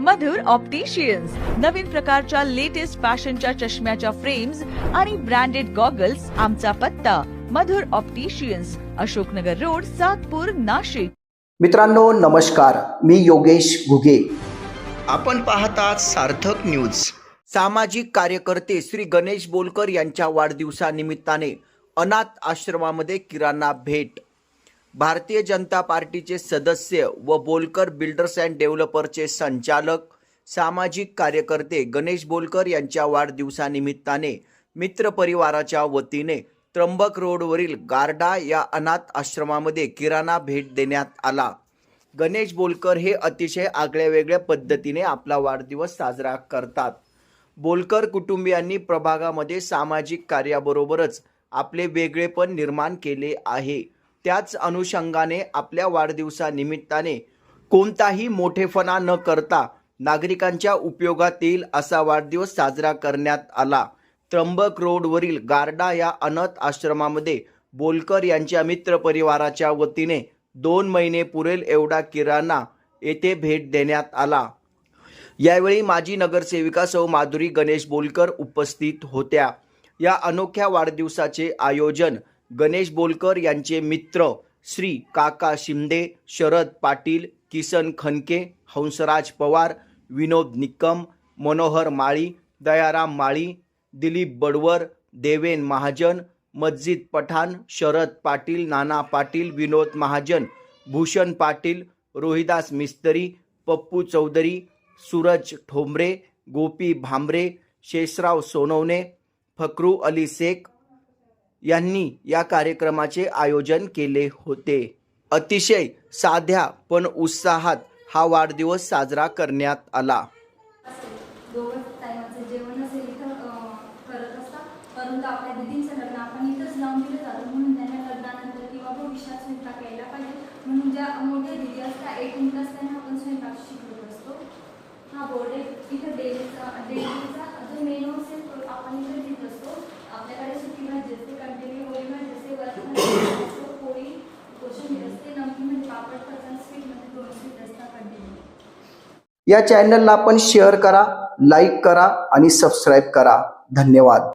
मधुर opticians नवीन प्रकारच्या latest फॅशनच्या चष्म्याच्या फ्रेम्स आणि ब्रँडेड गॉगल्स आमचा पत्ता. Madhur opticians Ashoknagar road Satpur Nashik. मित्रांनो नमस्कार. मी योगेश घुगे. आपण पाहतात सार्थक न्यूज सामाजिक कार्यकर्ते श्री गणेश बोलकर यांच्या वाढदिवसानिमित्ताने अनाथ आश्रमामध्ये किराणा भेट. भारतीय जनता पार्टीचे सदस्य व बोलकर बिल्डर्स अँड डेव्हलपरचे संचालक सामाजिक कार्यकर्ते गणेश बोलकर यांच्या वाढदिवसानिमित्ताने मित्रपरिवाराच्या वतीने त्र्यंबक रोडवरील गार्डा या अनाथ आश्रमामध्ये किराणा भेट देण्यात आला. गणेश बोलकर हे अतिशय आगळ्या वेगळ्या पद्धतीने आपला वाढदिवस साजरा करतात. बोलकर कुटुंबियांनी प्रभागामध्ये सामाजिक कार्याबरोबरच आपले वेगळेपण निर्माण केले आहे. त्याच अनुषंगाने आपल्या वाढदिवसानिमित्ताने कोणताही मोठेपणा न करता नागरिकांच्या उपयोगातील असा वाढदिवस साजरा करण्यात आला. त्र्यंबक रोडवरील गार्डा या अनाथ आश्रमामध्ये बोलकर यांच्या मित्र परिवाराच्या वतीने दोन महिने पुरेल एवढा किराणा येथे भेट देण्यात आला. यावेळी माजी नगरसेविका सौ माधुरी गणेश बोलकर उपस्थित होत्या. या अनोख्या वाढदिवसाचे आयोजन गणेश बोलकर यांचे मित्र श्री काका शिंदे शरद पाटील किसन खनके हंसराज पवार विनोद निकम मनोहर माळी दयाराम माळी दिलीप बडवर देवेन महाजन मस्जिद पठाण शरद पाटील नाना पाटील विनोद महाजन भूषण पाटील रोहिदास मिस्त्री पप्पू चौधरी सूरज ठोंबरे गोपी भांबरे शेषराव सोनवणे फकरू अली शेख यांनी या कार्यक्रमाचे आयोजन केले होते. अतिशय साध्या पण उत्साहात हा वाढदिवस साजरा करण्यात आला. परंतु आपल्या दिदींचं लग्न आपण इथंच लावून दिलं जातं. म्हणून त्यांना लग्नानंतर किंवा भविष्यात स्वयंपाक यायला पाहिजे. म्हणून ज्या मोठ्या दिदी असतात एटीन प्लस त्यांना आपण स्वयंपाक शिकवत असतो. हा बोर्ड इथं डेलीचा डेलीचा जो मेनू असेल तो आपण इथं देत असतो. आपल्याकडे सुकी भाजी असते कंटिन्यू पोळी भाजी असते वरण पोळी कोशिंबीर असते नमकीन म्हणजे पापड फरसाण स्वीटमध्ये दोन स्वीट असतात कंटिन्यू या चॅनलला आपण शेअर करा लाईक करा आणि सबस्क्राईब करा. धन्यवाद.